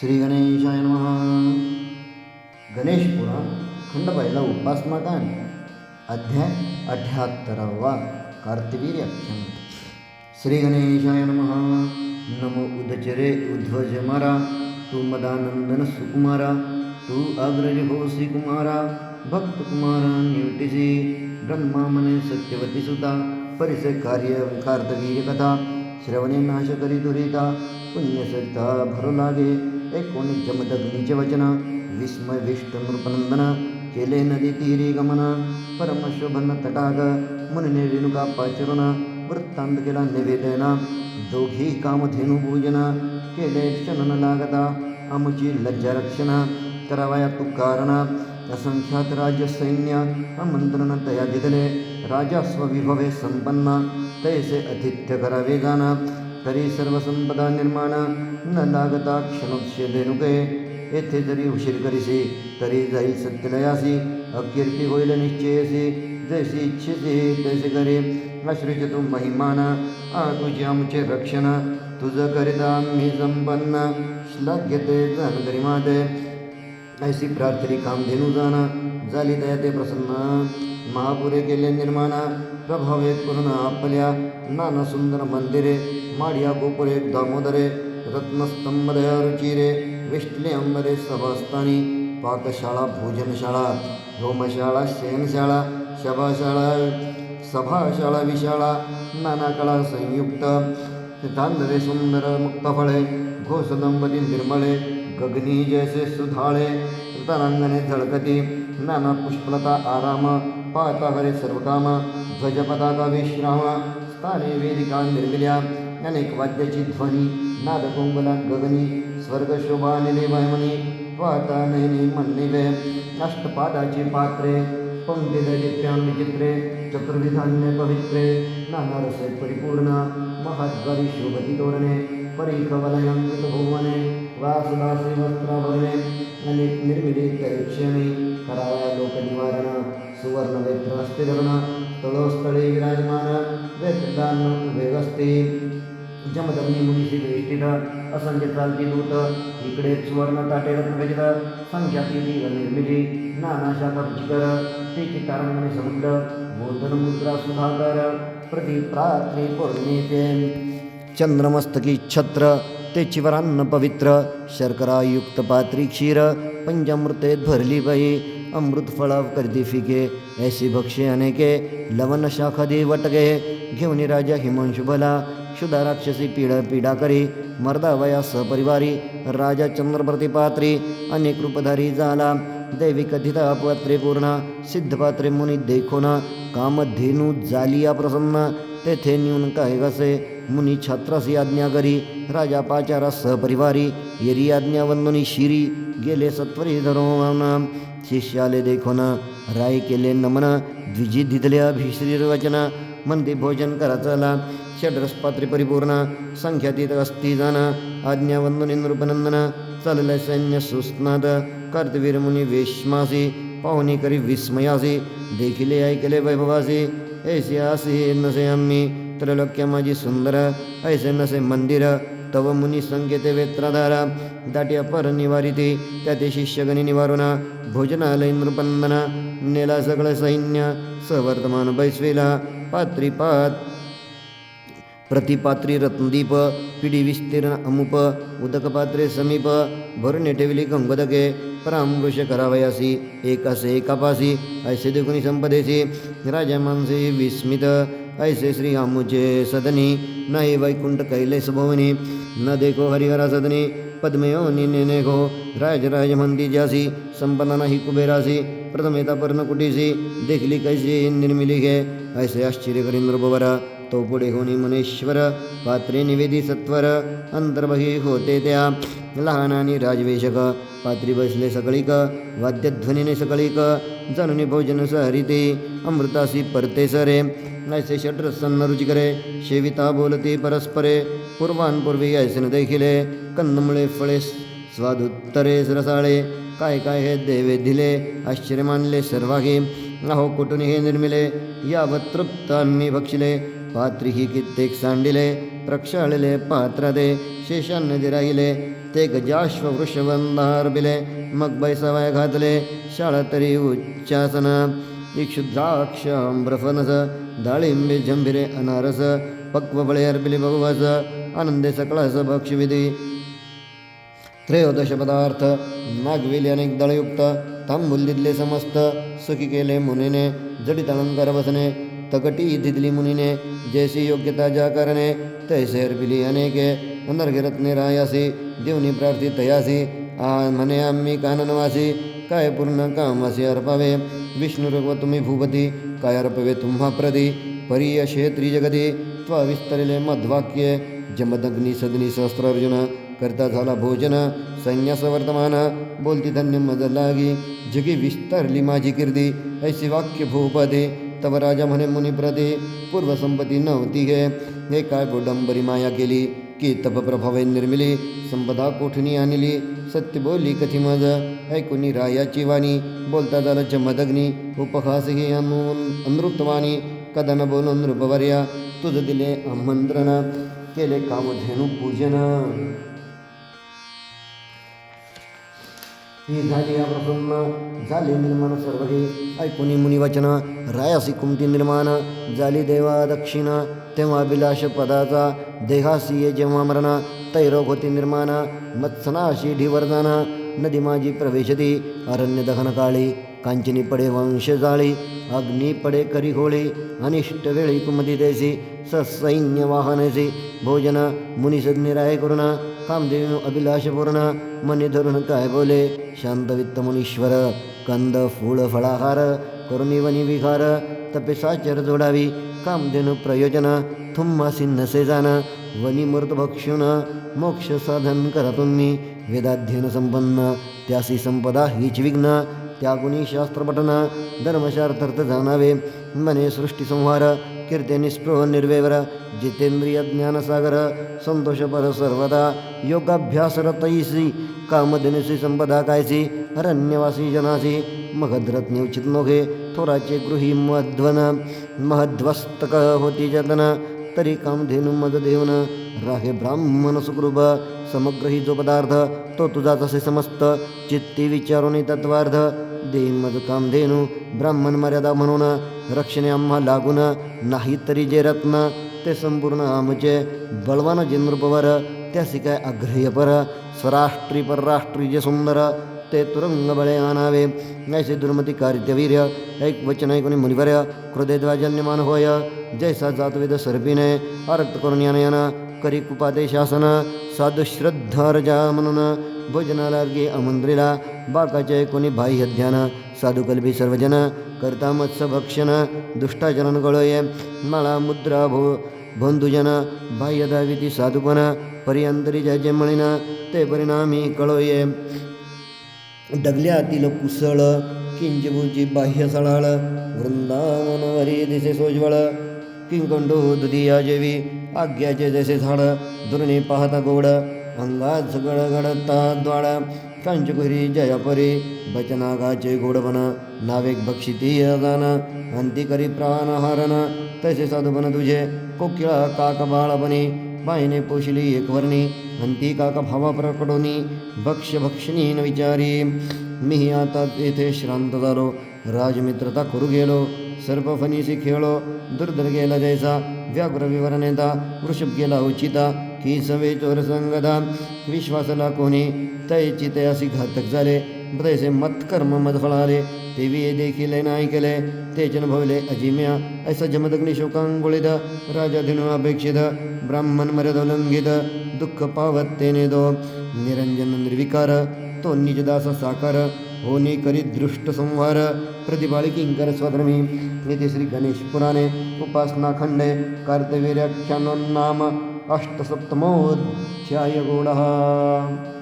श्री गणेशाय नमः। गणेश पुराण खंड पहिला उपासनाकांड अध्याय अठ्याहत्तरावा कार्तवीर्याख्यान श्री गणेशाय नमः। नमो उदचरे उध्वज मरा, तू मदानंदन सुकुमारा, तू अग्रज होसी कुमारा, भक्त कुमारा निवटिसी ब्रह्मा मने सत्यवती सुता परिसे कार्य कार्तवीर्य कथा, श्रवणे नाश करी दुरिता पुण्यसरिता भरू लागे। एकोणी जमदग्नीचे वचन विस्मय केले नदी तीरी गमन, परमशोभन तटाग, मुनिने रेणुका पाचरुण वृत्तांत केला निवेदना, दोघी कामधेनु पूजन, केले क्षणन लागता आमची लज्जा रक्षण करावया तू कारण असंख्यात राज्य सैन्य, आमंत्रण तया दिदले, राजा स्वविभवे संपन्न तैसे अतिथ्य करावे जाना तरी सर्व संपदा निर्माण न लागता क्षणोच्छेदेनुके येथे जरी उशीर करीसी, तरी जाई सत्यलयासी अकीर्ती होईल निश्चयसी, जैसी इच्छेसी, तैसे करे। आश्रय तू महिमान आ तुझे आमचे रक्षण। तुझं करिता मी संपन्न। श्लाघ्यते जन गरिमाते ऐसी प्रार्थनी कामधेनू जाना झाली दया ते प्रसन्न। महापुरे केले निर्माण, प्रभावे पूर्ण आपल्या, नाना सुंदर मंदिरे। माडिया गोपुरे दामोदरे रत्नस्तंभ दया रुचिरे, विष्टले अंबरे सभास्थानी पाकशाळा भोजनशाळा होमशाळा शयनशाळा शभाशाळा सभाशाळा विशाळा नाना कळा संयुक्त तांदरे सुंदर मुक्तफळे घोषदंपती निर्मळे गगनी जैसे सुधाळे रतांगणे झळकती, नाना पुष्पलता आराम पाहता हरे सर्व काम ध्वज पताका विश्राम, स्थाने वेदिका निर्मिल्या अनेक वाद्याची ध्वनी नाद कोंबला गगनी स्वर्ग शोभा निले वयमनी पाहता नयनी मन्निवे अष्टपादाची पात्रे पंक्ती दैदिप्यां विचित्रे चतुर्विधान्य पवित्रे नाना रसे परिपूर्ण, महाद्वारी शोभती तोरणे परीखवलयंवित भुवने वासुदासी वस्त्राभरणे अनेक निर्मिली तरीक्षणे करावया लोकनिवारण सुवर्ण वेत्र हस्ते धरण तळोस्थळे विराजमान वेत्रदान वेगस्ते जमदग्नी मुनीशी वेष्टित असंख्य चालती दूत इकडे सुवर्ण ताटे रत्नवेदित संख्याती निर्मिली नाना शाखा रुचिकर तिची तारंगणे समुद्र, बोधन मुद्रा सुधाकर प्रतिप्रात्री पौर्णिते चंद्रमस्तकी छत्र ते चिवरान्न पवित्र, शर्करायुक्त पात्री क्षीर पंचामृते भरली बाई अमृत फळा करती फिके, ऐसी भक्षे अनेके, लवण शाखा वटगे घेऊन राजा हिमांशु भला क्षुधा राक्षसी पीड पीडा करी मर्दावया सपरिवारी, राजा चंद्रप्रतिपात्री अनेक रूपधारी झाला दैवी कथिता पात्रे पूर्ण सिद्धपात्रे मुनी देखोन, कामधेनू जालिया प्रसन्न, तेथे न्यून काय कसे मुनी छात्रासी आज्ञा करी, राजा पाचारा सहपरिवारी येरी आज्ञा वंदनी शिरी, गेले सत्वरी धरून शिष्याले देखोन, राय केले नमन द्विजी धितले अभिश्री वचना, मंदी भोजन करा चला संख्यातीत अस्ति जाण आज्ञा वंदनी नृपनंदन चालले सैन्य सुस्नाद कर्तवीर मुनी वेश्मासी पाहुणी करी विस्मयासी, देखिले ऐकले वैभवासी, ऐसे आसी नसे आम्ही त्रैलोक्य माझी सुंदर ऐसे नसे मंदिर, तव मुनी संकेते वेत्राधार दाट्या पर निवारिती, त्याते शिष्यगणी निवारुना भोजनालय नृपंदन नेला सगळं सैन्य, सवर्तमान बैसवेला पात्रीपात प्रतिपात्री रत्नदीप पिढी विस्तीर्ण अमुप, उदकपात्रे समीप, भरणे ठेवली गंगोदके परामृश करावयासी, एकासे एकापासी, ऐसे देखुनी संपदेसी राजा मानसे विस्मित, ऐसे श्री आमुचे सदनी नाही वैकुंठ कैलेस भवनी, न देखो हरिहरा सदनी पद्मयोनी नेने घो राज राज म्हणती जासी, संपन्न नाही कुबेरासी, प्रथमेता पर्णकुटीसी देखली कैसी निर्मिली घे ऐसे आश्चर्य करी नृपवरा तो पुढे होणी मुनेश्वर पात्रे निवेदी सत्वर अंतर्बही होते त्या. लहान आणि राजवेशक पात्री बसले सकळीक वाद्यध्वनीने सकळीक जाणून भोजन सहरिते अमृतासी परते सरे. ऐसे षड्रसन्न रुचिकरे शेविता बोलते परस्परे. पूर्वांपूर्वी ऐसन देखिले कंदमुळे फळे स्वादुत्तरे रसाळे काय काय हे देवे दिले आश्चर्य मानले सर्वागे. अहो कुठून हे निर्मिले? यावत तृप्त आम्ही भक्षिले पात्री ही कित्येक सांडिले प्रक्षाळले पात्र दे शेषांनदी राहिले ते गजाश्व वृषबंधारबिले मग बैसवाय घातले शाळा तरी उच्चासन इक्षुद्राक्ष आम्रफनस दाळिंबे झंभिरे अनारस पक्व अर्बिले अर्पिले बहुवास आनंदे सकळास भक्षविधी त्रयोदश पदार्थ नागविले अनेक दळयुक्त तांबूल समस्त सुखी केले मुनीने जडित अलंकार बसने तकटी दिदली मुनीने जैसी योग्यता ज्या करणे तैसे अर्पिली अनेके। अनर्घरत्ने रायासी देवनी प्रार्थी तयासी आ म्हणे आम्ही काननवासी काय पूर्ण काम कामासी अर्पावे विष्णुरुव तुम्ही भूपति, काय अर्पवे तुम्हा प्रदी परीय क्षेत्री जगती, त्वा विस्तरिले मध्वाक्ये। जमदग्नी सदनी सहस्रार्जुन, करता झाला भोजन, संन्यास वर्तमान। बोलती धन्य मज लागी, जगी विस्तरली माझी कीर्ती। ऐसी वाक्य भूपदे तव राजा म्हणे मुनिप्रदे पूर्वसंपत्ती नव्हती हे। हे काय गोडंबरी माया केली, की तप प्रभावे निर्मिली, संपदा कोठणी आणली, सत्य बोली कथी मज ऐकुनी रायाची वाणी बोलता झालं जमदग्नी उपहास ही अनृतवाणी, कदन बोलून नृपवर्या तुझ दिले आमंत्रण, केले कामधेनु पूजन। ही झाली या प्रसन्न. झाले निर्माण सर्व हे ऐकुनी मुनिवचन. रायासी कुमती निर्माण. झाली देवा दक्षिण. तेव्हा अभिलाष पदाचा. देहासी ये जेव्हा मरण. तैरोग होती निर्माण. मत्सनाशी ढिवर्धन नदी माझी प्रवेशती. अरण्य दहन काळी. कांचनी पडे वंश जाळी. अग्नी पडे करी होळी. अनिष्ट वेळी कुमती देसी. ससैन्य वाहनेसी. भोजन मुनिसज्ञराय करुणा. कामदेव अभिलाषपूर्ण मनी धरून काय बोले? शांतवित्त मुनीश्वर कंद फूळ फळाहार करुणी वनी विहार तपेसाचर जोडावी कामधेनु प्रयोजन थुम्मासी नसे जाण वनी मृत भक्षुन मोक्ष साधन करा तुम्ही वेदाध्ययन संपन्न त्यासी संपदा हीच विघ्न त्यागुणी शास्त्रपठन धर्मशार्थार्थ जाणावे मने सृष्टीसंहार कीर्ते निस्पृह निर्वेवर सागर ज्ञानसागर संतोषपर सर्वदा योगाभ्यास योगाभ्यासरतैसी कामधेनुसी संपदा कायसी अरण्यवासी जनासी, महद्रत्ने उचित नोघे थोराचे गृही मध्वन महध्वस्तक होती जतन तरी कामधेनु मद देऊन राहे ब्राह्मण सुकृप समग्र ही जो पदार्थ तो तुझाच असे समस्त. चित्ती विचारून तत्वार्थ. दे मज कामधेनु ब्राह्मण मर्यादा म्हणून. रक्षणे आम्हा लागून नाही तरी जे रत्न ते संपूर्ण आमचे. बळवान जे नृपवर त्यासी काय अग्रह्यपर स्वराष्ट्री परराष्ट्री जे सुंदर ते तुरंग बळे आणावे. ऐसे दुर्मती कारित्यवीर्य ऐक वचन ऐकून मुनिवर्य हृदयद्वाजन्यमान होय जैसा जातवेद सर्पिने. आरक्त करून यान करी कुपाते शासन साधू श्रद्धारजा म्हणून भोजनालार्गे आमंत्रिला बाकाचे कोणी बाह्य ध्यान साधुकल्पी सर्वजन करता मत्स्य भक्षण दुष्टाचरण गळये माळा मुद्रा भो बंधुजन बाह्य दाविती साधुपण पर्यंतरी जय ते परिणामी कळोये. डगल्यातील कुसळ किंजबुजी बाह्य सळाळ वृंदावनवरी दिसे सोज्वळ किंकंडो दुधिया जेवी? आग्याचे जसे झाड दुर्णी पाहता गोड अंगात गडगडता द्वाड कांचकुरी जयापरी बचनागाचे गोडबन नावेक भक्षिती दान अंती करी प्राणहारण. तसे साधुबन तुझे कोकिळा काक बाळबनी बाईने पोशिली एकवर्णी अंती काका भावा प्रकटोनी भक्ष भक्षणी न विचारी. मी आता येथे श्रांत झालो राजमित्रता करू गेलो सर्प फणीसी खेळो दुर्धर गेला जैसा व्याघ्र विवरणेता वृषभ गेला उचिता की सवे चोर संगदा विश्वासला कोणी तैची तयासी घातक झाले तैसे मत्कर्म मदफळाले तेवी देखील नाही केले तेचन भवले अजिम्या, ऐसा जमदग्नी शोकांगुळित राजा धिनु अपेक्षित ब्राह्मण मर्यादोल्लंघित दुःख पावत दो, निरंजन निर्विकार तो निजदास होनी करी दृष्ट संहार। की किंकर स्वधर्मी। नीति श्री गणेश पुराणे। उपासना खंडे। कर्तव्य नाम। अष्टसप्तमोऽध्याय गूढः